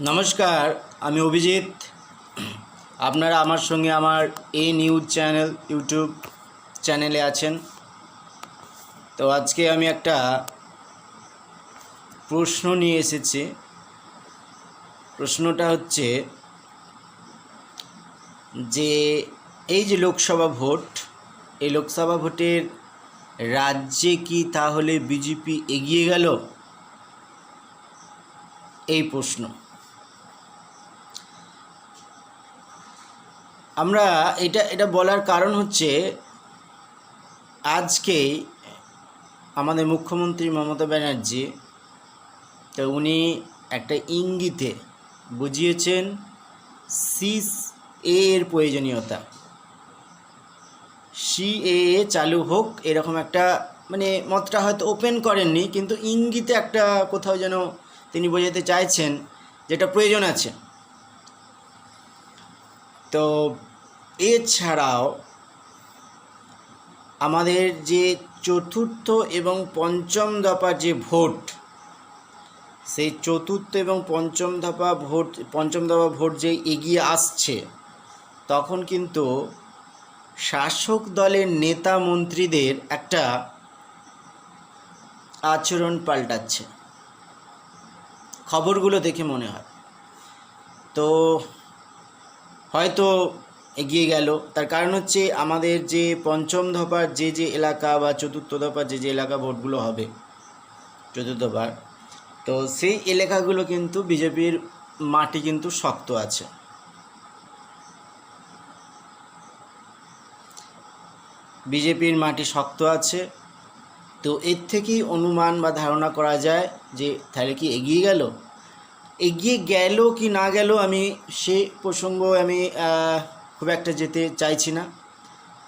নমস্কার, আমি অভিজিৎ। আপনারা আমার সঙ্গে আমার এ নিউজ চ্যানেল, ইউটিউব চ্যানেলে আছেন। তো আজকে আমি একটা প্রশ্ন নিয়ে এসেছি। প্রশ্নটা হচ্ছে যে, এই যে লোকসভা ভোট, এই লোকসভা ভোটের রাজ্যে কি তাহলে বিজেপি এগিয়ে গেল? এই প্রশ্ন। আমরা এটা এটা বলার কারণ হচ্ছে আজকে আমাদের মুখ্যমন্ত্রী মমতা ব্যানার্জি, তো উনি একটা ইঙ্গিতে বুঝিয়েছেন সিস এ এর প্রয়োজনীয়তা। সি, এ এ চালু হোক এরকম একটা মানে মতটা হয়তো ওপেন করেননি, কিন্তু ইঙ্গিতে একটা কোথাও যেন তিনি বোঝাতে চাইছেন যেটা প্রয়োজন আছে। তো এছাড়াও আমাদের যে চতুর্থ এবং পঞ্চম দফার যে ভোট, সেই চতুর্থ এবং পঞ্চম দফা ভোট, পঞ্চম দফা ভোট যে এগিয়ে আসছে, তখন কিন্তু শাসক দলের নেতা মন্ত্রীদের একটা আচরণ পাল্টাচ্ছে। খবরগুলো দেখে মনে হয়। তো হয়তো এগিয়ে গেল। তার কারণ হচ্ছে আমাদের যে পঞ্চম দফার যে যে এলাকা বা চতুর্থ দফার যে যে এলাকা ভোটগুলো হবে চতুর্থবার তো সেই এলাকাগুলো কিন্তু বিজেপির মাটি কিন্তু শক্ত আছে। বিজেপির মাটি শক্ত আছে। তো এর থেকেই অনুমান বা ধারণা করা যায় যে তাহলে কি এগিয়ে গেল? এগিয়ে গেল কি না গেল আমি সে প্রসঙ্গ আমি খুব একটা যেতে চাইছি না।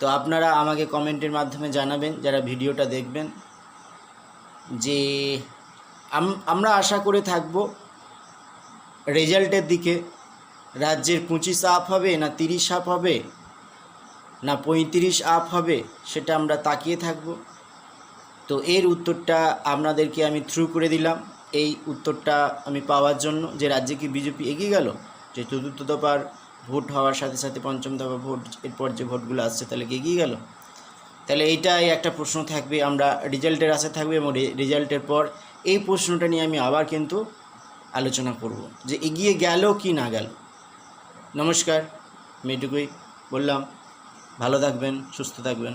তো আপনারা আমাকে কমেন্টের মাধ্যমে জানাবেন, যারা ভিডিওটা দেখবেন, যে আম- আমরা আশা করে থাকব, রেজাল্টের দিকে রাজ্যের পঁচিশ আপ হবে না তিরিশ আপ হবে, না পঁয়ত্রিশ আপ হবে, সেটা আমরা তাকিয়ে থাকব। তো এর উত্তরটা আপনাদেরকে আমি থ্রু করে দিলাম। এই উত্তরটা আমি পাওয়ার জন্য যে রাজ্যে কি বিজেপি এগিয়ে গেল, যে চতুর্থ দফার ভোট হওয়ার সাথে সাথে পঞ্চম দফা ভোট, এরপর যে ভোটগুলো আসছে তাহলে কি এগিয়ে গেল? তাহলে এইটাই একটা প্রশ্ন থাকবে, আমরা রেজাল্টের আশা থাকবে এবং রেজাল্টের পর এই প্রশ্নটা নিয়ে আমি আবার কিন্তু আলোচনা করব, যে এগিয়ে গেল কি না গেল। নমস্কার, আমি এটুকুই বললাম, ভালো থাকবেন, সুস্থ থাকবেন।